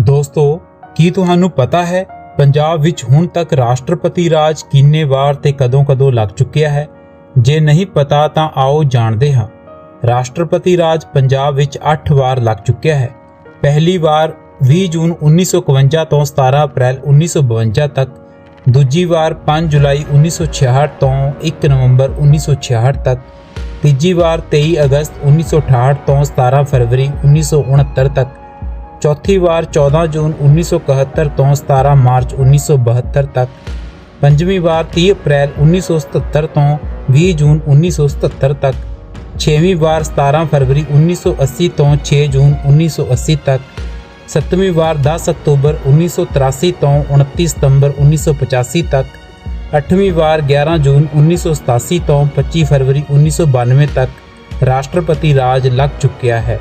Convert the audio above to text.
ਦੋਸਤੋ, ਕੀ ਤੁਹਾਨੂੰ ਪਤਾ ਹੈ, ਪੰਜਾਬ ਵਿੱਚ ਹੁਣ ਤੱਕ ਰਾਸ਼ਟਰਪਤੀ ਰਾਜ ਕਿੰਨੇ ਵਾਰ ਤੇ ਕਦੋਂ-ਕਦੋਂ ਲੱਗ ਚੁੱਕਿਆ ਹੈ? ਜੇ ਨਹੀਂ ਪਤਾ, ਤਾਂ ਆਓ ਜਾਣਦੇ ਹਾਂ। ਰਾਸ਼ਟਰਪਤੀ ਰਾਜ ਪੰਜਾਬ ਵਿੱਚ 8 ਵਾਰ ਲੱਗ ਚੁੱਕਿਆ ਹੈ। ਪਹਿਲੀ ਵਾਰ 20 ਜੂਨ 1951 ਤੋਂ 17 ਅਪ੍ਰੈਲ 1952 ਤੱਕ, ਦੂਜੀ ਵਾਰ 5 ਜੁਲਾਈ 1966 ਤੋਂ 1 ਨਵੰਬਰ 1966 ਤੱਕ, ਤੀਜੀ ਵਾਰ 23 ਅਗਸਤ 1968 ਤੋਂ 17 ਫਰਵਰੀ 1969 ਤੱਕ ਚੌਥੀ ਵਾਰ 14 ਜੂਨ 1971 ਤੋਂ 17 ਮਾਰਚ 1972 ਤੱਕ ਪੰਜਵੀਂ ਵਾਰ 30 ਅਪ੍ਰੈਲ 1977 ਤੋਂ 20 ਜੂਨ 1977 ਤੱਕ ਛੇਵੀਂ ਵਾਰ 17 ਫਰਵਰੀ 1980 ਤੋਂ 6 ਜੂਨ 1980 ਤੱਕ ਸੱਤਵੀਂ ਵਾਰ 10 ਅਕਤੂਬਰ 1983 ਤੋਂ 29 ਸਤੰਬਰ 1985 ਤੱਕ ਅੱਠਵੀਂ ਵਾਰ 11 ਜੂਨ 1987 ਤੋਂ 25 ਫਰਵਰੀ 1992 ਤੱਕ ਰਾਸ਼ਟਰਪਤੀ ਰਾਜ ਲੱਗ ਚੁੱਕਿਆ ਹੈ